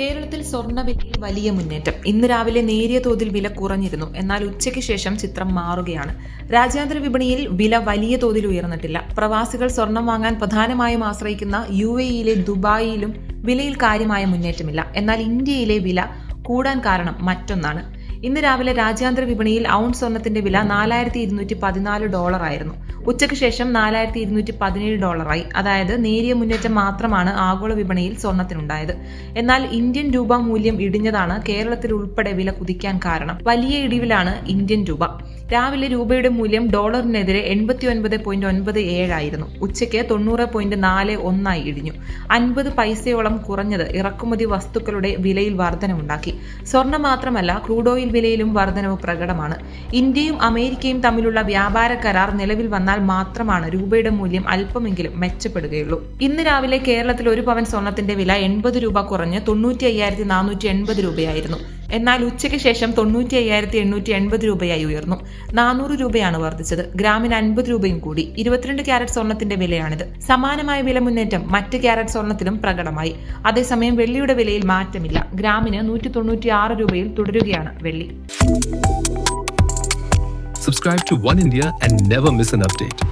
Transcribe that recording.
കേരളത്തിൽ സ്വർണവിലയിൽ വലിയ മുന്നേറ്റം. ഇന്ന് രാവിലെ നേരിയ തോതിൽ വില കുറഞ്ഞിരുന്നു. എന്നാൽ ഉച്ചയ്ക്ക് ശേഷം ചിത്രം മാറുകയാണ്. രാജ്യാന്തര വിപണിയിൽ വില വലിയ തോതിൽ ഉയർന്നിട്ടില്ല. പ്രവാസികൾ സ്വർണം വാങ്ങാൻ പ്രധാനമായും ആശ്രയിക്കുന്ന യു എയിലെ ദുബായിലും വിലയിൽ കാര്യമായ മുന്നേറ്റമില്ല. എന്നാൽ ഇന്ത്യയിലെ വില കൂടാൻ കാരണം മറ്റൊന്നാണ്. ഇന്ന് രാവിലെ രാജ്യാന്തര വിപണിയിൽ ഔൺസ് സ്വർണത്തിന്റെ വില നാലായിരത്തി ഇരുന്നൂറ്റി പതിനാല് ഡോളർ ആയിരുന്നു. ഉച്ചയ്ക്ക് ശേഷം നാലായിരത്തി ഇരുന്നൂറ്റി പതിനേഴ് ഡോളറായി അതായത് നേരിയ മുന്നേറ്റം മാത്രമാണ് ആഗോള വിപണിയിൽ സ്വർണത്തിനുണ്ടായത്. എന്നാൽ ഇന്ത്യൻ രൂപ മൂല്യം ഇടിഞ്ഞതാണ് കേരളത്തിൽ ഉൾപ്പെടെ വില കുതിക്കാൻ കാരണം. വലിയ ഇടിവിലാണ് ഇന്ത്യൻ രൂപ. രാവിലെ രൂപയുടെ മൂല്യം ഡോളറിനെതിരെ എൺപത്തി ഒൻപത് പോയിന്റ് ഒൻപത് ഏഴായിരുന്നു ഉച്ചയ്ക്ക് തൊണ്ണൂറ് പോയിന്റ് നാല് ഒന്നായി ഇടിഞ്ഞു. അൻപത് പൈസയോളം കുറഞ്ഞത് ഇറക്കുമതി വസ്തുക്കളുടെ വിലയിൽ വർധനമുണ്ടാക്കി. സ്വർണം മാത്രമല്ല ക്രൂഡ് വിലയിലും വർധനവ് പ്രകടമാണ്. ഇന്ത്യയും അമേരിക്കയും തമ്മിലുള്ള വ്യാപാര കരാർ നിലവിൽ വന്നാൽ മാത്രമാണ് രൂപയുടെ മൂല്യം അല്പമെങ്കിലും മെച്ചപ്പെടുകയുള്ളൂ. ഇന്ന് രാവിലെ കേരളത്തിൽ ഒരു പവൻ സ്വർണത്തിന്റെ വില എൺപത് രൂപ കുറഞ്ഞ് തൊണ്ണൂറ്റി അയ്യായിരത്തി നാനൂറ്റി എൺപത് രൂപയായിരുന്നു. എന്നാൽ ഉച്ചയ്ക്ക് ശേഷം തൊണ്ണൂറ്റി അയ്യായിരത്തി എണ്ണൂറ്റി എൺപത് രൂപയായി ഉയർന്നു. നാനൂറ് രൂപയാണ് വർദ്ധിച്ചത്. ഗ്രാമിന് അൻപത് രൂപയും കൂടി. ഇരുപത്തിരണ്ട് ക്യാരറ്റ് സ്വർണത്തിന്റെ വിലയാണിത്. സമാനമായ വില മുന്നേറ്റം മറ്റ് ക്യാരറ്റ് സ്വർണത്തിലും പ്രകടമായി. അതേസമയം വെള്ളിയുടെ വിലയിൽ മാറ്റമില്ല. ഗ്രാമിന് നൂറ്റി തൊണ്ണൂറ്റി ആറ് രൂപയിൽ തുടരുകയാണ് വെള്ളി. Subscribe to One India and never miss an update.